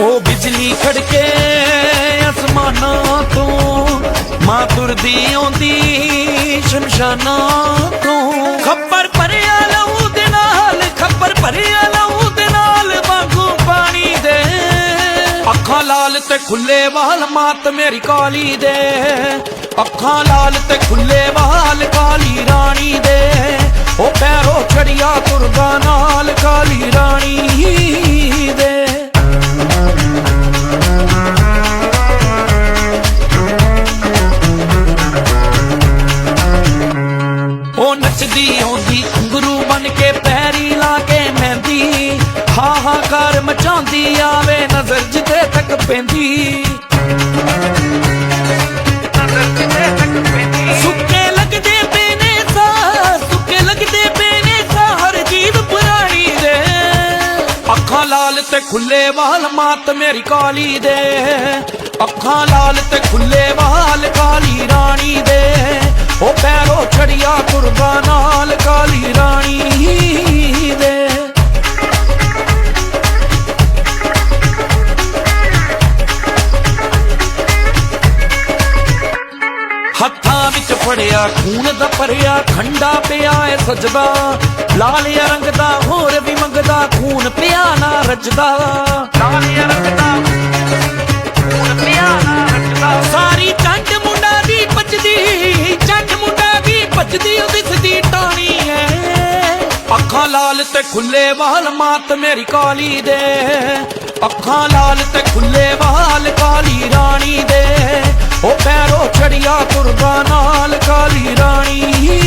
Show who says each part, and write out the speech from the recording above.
Speaker 1: ਉਹ ਬਿਜਲੀ ਖੜਕੇ ਅਸਮਾਨਾਂ ਤੋਂ ਮਾਤੁਰ ਦੀ ਆਉਂਦੀ ਸ਼ਮਸ਼ਾਨਾਂ ਤੋਂ। ਖੱਪ ਲਾਲ ਤੇ ਖੁੱਲੇ ਵਾਲ, ਮਾਤ ਮੇਰੀ ਕਾਲੀ ਦੇ। ਅੱਖਾਂ ਲਾਲ ਤੇ ਖੁੱਲੇ ਵਾਲ, ਕਾਲੀ ਰਾਣੀ ਦੇ। ਉਹ ਪੈਰੋ ਛੜੀਆ ਤੁਰਦਾ ਨਾਲ, ਕਾਲੀ ਰਾਣੀ ਦੇ। ਉਹ ਨੱਚਦੀ ਆਉਂਦੀ ਘੁੰਗਰੂ ਬਣ ਕੇ ਪੈਰੀ ਲਾ ਕੇ ਹਾਹਾਕਾਰ ਮਚਾਉਂਦੀ ਆਵੇ ਨਜ਼ਰ ਜਿੱਥੇ ਤੱਕ ਪੈਂਦੀ। ਸੁੱਕੇ ਲੱਗਦੇ ਪੇਨੇ ਸਾ ਸੁੱਕੇ ਲੱਗਦੇ ਪੇਨੇ ਸਾ ਹਰ ਜੀਵ ਪੁਰਾਣੀ ਦੇ। ਅੱਖਾਂ ਲਾਲ ਤੇ ਖੁੱਲੇ ਵਾਲ ਮਾਤ ਮੇਰੀ ਕਾਲੀ ਦੇ। ਅੱਖਾਂ ਲਾਲ ਤੇ ਖੁੱਲੇ ਵਾਲ ਕਾਲੀ ਰਾਣੀ ਹੱਥਾਂ ਵਿੱਚ ਫੜਿਆ ਖੂਨ ਦਾ ਭਰਿਆ ਖੰਡਾ ਪਿਆ ਏ ਸਜਦਾ। ਲਾਲ ਰੰਗ ਦਾ ਹੋਰ ਵੀ ਮੰਗਦਾ ਖੂਨ ਪਿਆ ਨਾ ਰਜਦਾ। ਲਾਲ ਰੰਗ ਦਾ ਖੂਨ ਪਿਆ ਨਾ ਰਜਦਾ। ਸਾਰੀ ਚੰਡ ਮੁੰਡਾ ਦੀ ਭੱਜਦੀ ਚੰਡ ਮੁੰਡਾ ਦੀ ਭੱਜਦੀ ਉਹਦੀ ਸਦੀ ਟਾਣੀ ਐ। ਅੱਖਾਂ ਲਾਲ ਤੇ ਖੁੱਲੇ ਵਾਲ ਮਾਤ ਮੇਰੀ ਕਾਲੀ ਦੇ। ਅੱਖਾਂ ਲਾਲ ਤੇ ਖੁੱਲੇ ਉਹ ਪੈਰੋ ਛੜੀਆਂ ਤੁਰਦਾ ਨਾਲ ਕਾਲੀ ਰਾਣੀ।